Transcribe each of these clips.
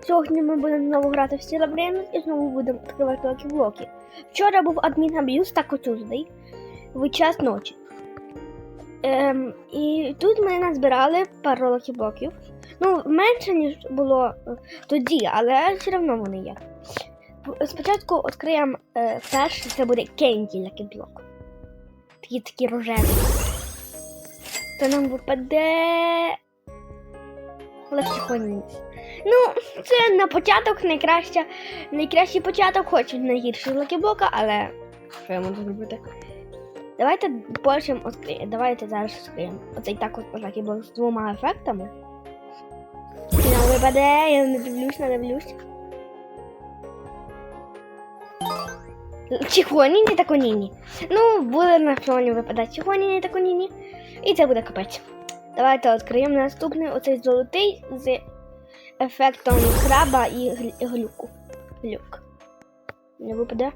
Сьогодні ми будемо знову грати в Сілабрейн і знову будемо відкривати лакі блоки. Вчора був адмін аб'юз та Tuesday в час ночі. Ем, і тут ми назбирали пару лакі блоків. Ну, менше, ніж було е, тоді, але все одно вони є. Спочатку відкриємо е, перший, це буде Кенді лакі блок. Такі такі рожеві. То нам випаде. Левчихоніць. Ну, це на початок найкраща, найкращий початок, хоч найгірший лакіблока, але що я можу зробити? Давайте потім відкриємо. Давайте зараз відкриємо. Оцей так от лакіблок з двома ефектами. Нам випаде, я не дивлюсь, не дивлюсь. Чихуаніні та коніні. Ну, буде на фоні випадати чихуаніні та коніні. І це буде капець. Давайте відкриємо наступний оцей золотий з ефектом краба і гл- глюку. Глюк. Не випаде.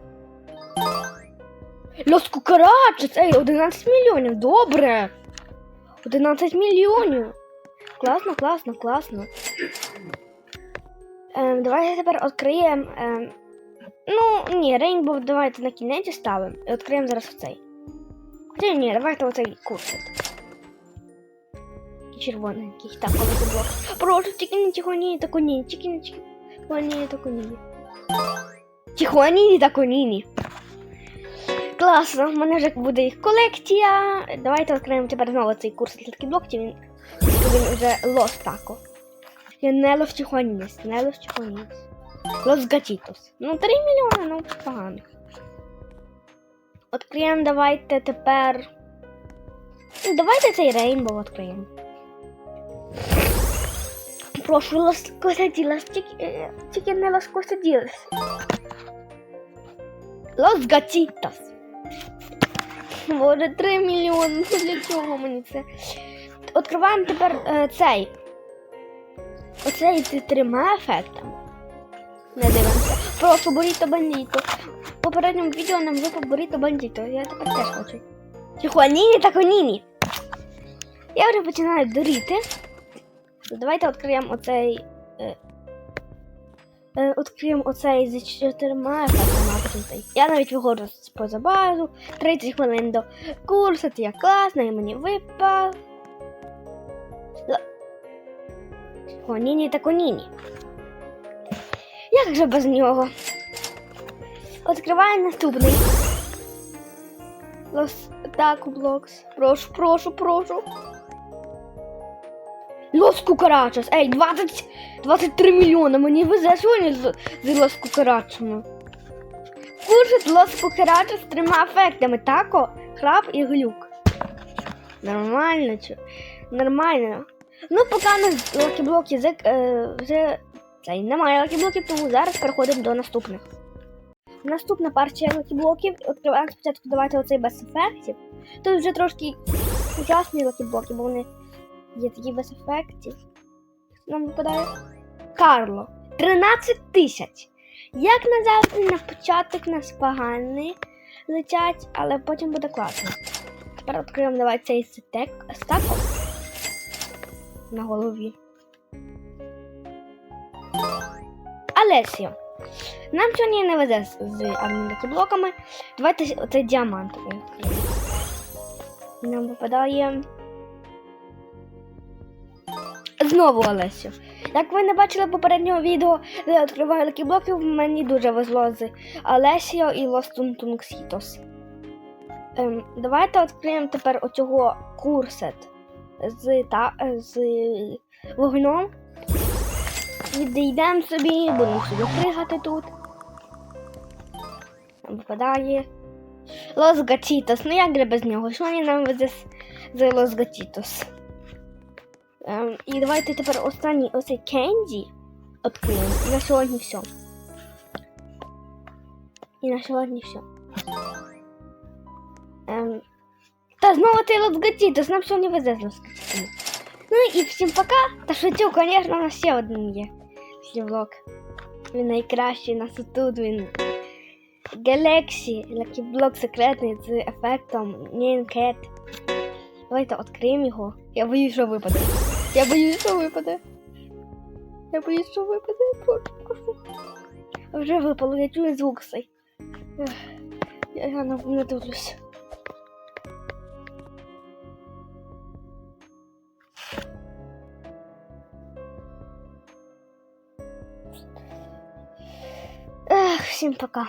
Лос Кукарача! Це 11 мільйонів. Добре! 11 мільйонів. Класно, класно, класно. Ем, давайте тепер відкриємо. Ем, ну, ні, Рейнбоw давайте на кінець ставимо. І відкриємо зараз оцей. Хоча ні, давайте оцей курс. Такий червоненький. Так, коли це було. Прошу, тільки не тихоні та коні, тільки не тихоні та коні. Тихоні та коніні. Класно, в мене вже буде їх колекція. Давайте відкриємо тепер знову цей курс для блоків. Він, він вже лос тако. Я не лос тихоніс, не лос тихоніс. Лос гатітос. Ну, 3 мільйони, ну, погано. Відкриємо давайте тепер. Давайте цей рейнбоw відкриємо. Прошу, las cosas тільки не las cosas Los gatitos. Може, 3 мільйони. Ну, Для чого мені це? Відкриваємо тепер е, цей. Оцей з трьома ефектами. Не дивимося. Прошу, Буріто Бандіто. В попередньому відео нам випав Буріто Бандіто. Я тепер теж хочу. Тихуаніні та коніні. Я вже починаю дуріти. Давайте відкриємо оцей. Е, е, оцей з чотирма ефектами. Я навіть виходжу поза базу. 30 хвилин до курсу, я класно, і мені випав. Л- Коніні та коніні. Як же без нього? Відкриваємо наступний. Лос Таку Блокс. Прошу, прошу, прошу. Лос Кукарачос. Ей, 20, 23 мільйони. Мені везе сьогодні з, з Лос Кукарачами. Курсить Лос Кукарачос з трьома ефектами. Тако, храб і глюк. Нормально, чо. Нормально. Ну, поки на лакіблоки вже, е, вже цей, немає лакіблоків, тому зараз переходимо до наступних. Наступна партія лакіблоків. Відкриваємо спочатку давайте оцей без ефектів. Тут вже трошки ужасні лакіблоки, бо вони є такі без ефектів. Нам випадає Карло. 13 тисяч. Як назавжди на початок нас погані летять, але потім буде класно. Тепер відкриємо давай цей стек стаком на голові. Алесіо. Нам сьогодні не везе з, з блоками. Давайте оцей діамантовий відкриємо. Нам випадає. Знову Олесю. Як ви не бачили попереднього відео, де я відкриваю такі блоки, мені дуже везло з Алесіо і Tuntunxitos. Ем, давайте відкриємо тепер оцього курсет з, та, з вогнем. Відійдемо собі, будемо собі пригати тут. Випадає. Лос Гачітос. Ну як же без нього? Що вони нам везе з, Лос Гачітос? Ем, і давайте тепер останній оцей кенді відкриємо. І на сьогодні все. І на сьогодні все. Ем, та знову цей Лос Гачітос. Нам сьогодні везе з Лос Ну і всім пока. Та шутю, звісно, у нас ще один є. Влог. Він найкращий у нас тут він. Galaxy, який блок секретний з ефектом Name Давайте відкриємо його. Я боюсь, що випаде. Я боюсь, що випаде. Я боюсь, що випаде, Вже випало, я чую звук цей. Я, я не, дивлюсь. Ех, всім пока.